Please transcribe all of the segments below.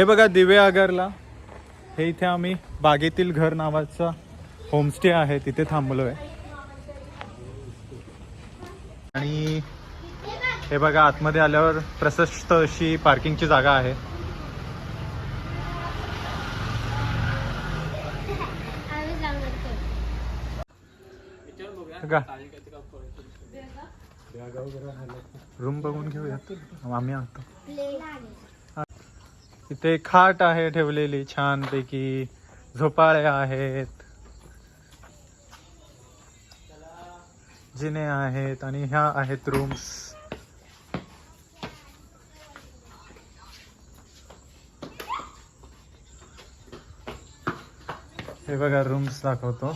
हे बघा दिवे आगरला. हे इथे आम्ही बागेतील घर नावाचा होमस्टे आहे तिथे थांबलो आहे आणि हे बघा आतमध्ये आल्यावर प्रशस्त अशी पार्किंगची जागा आहे. रूम बघून घेऊयात. आम्ही आणतो. इथे खाट आहे ठेवलेली छान पैकी झोपाळ्या आहेत. जिने आहेत आणि ह्या आहेत रूम्स हे बघा रूम्स दाखवतो.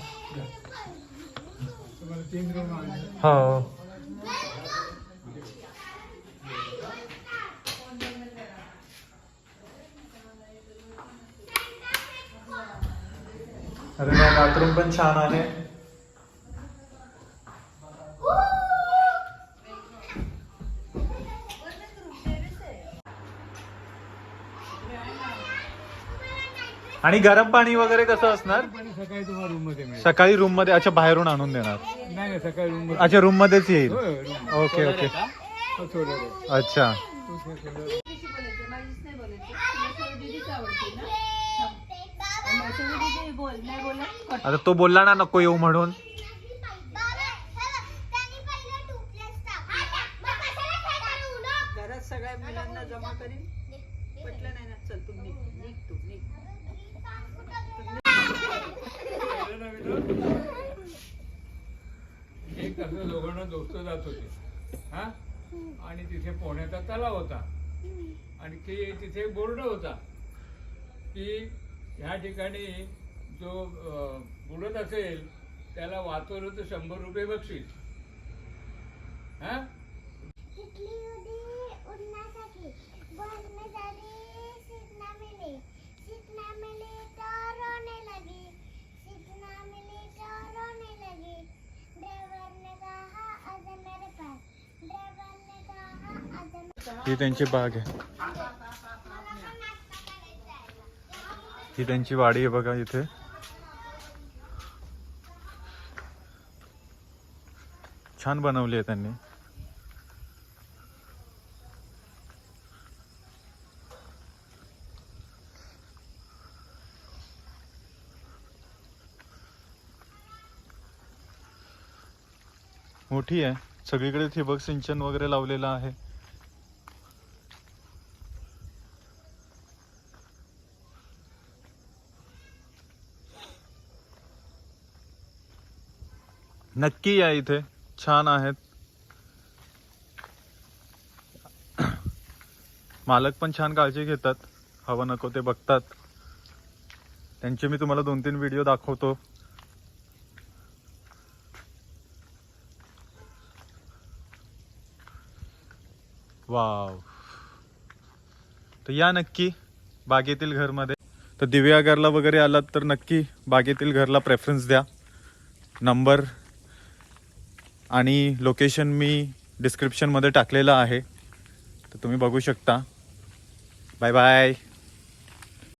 हो. अरे बाथरूम पण छान आहे. आणि गरम पाणी वगैरे कसं असणार? पाणी सकाळी तुम्हाला रूममध्ये मिळेल. सकाळी रूममध्ये अच्छा बाहेरून आणून देणार. नाही नाही सकाळी रूममध्ये. अच्छा रूम मध्येच येईल. होय. ओके ओके हो, रे. अच्छा. तू सोड- सोडलं. दिवशी बोलायचं माझीच नाही बोलायचं. तुला सगळं दीदीच आवडते ना? आता तो बोलला ना नको येऊ म्हणून. घरात सगळ्या मुलांना जमा करीन. पटलं नाही ना चल तू निघ निघ तू निघ. एक असं दोघांना दोस्त जात होते. हा? आणि तिथे पोहण्याचा तलाव होता. आणि ते तिथे बोर्ड होता. की ह्या ठिकाणी जो बुडत असेल त्याला वाचवलं तर शंभर रुपये बक्षीस. हा? बसण्यासाठी सीट ना ही त्यांची वाडी आहे बघा इथे. छान बनवली आहे त्यांनी. मोठी आहे. सगळीकडे ठिबक सिंचन वगैरे लावलेलं आहे. नक्की या इथे. छान आहेत. मालक पण छान काळजी घेतात. हवं नको ते बघतात. त्यांचे मी तुम्हाला दोन तीन व्हिडिओ दाखवतो. वाव. तर या नक्की बागेतील घरमध्ये. तर दिव्यागरला वगैरे आलात तर नक्की बागेतील घरला प्रेफरन्स द्या. नंबर आणि लोकेशन मी डिस्क्रिप्शनमध्ये टाकलेलं आहे. तर तुम्ही बघू शकता. Bye bye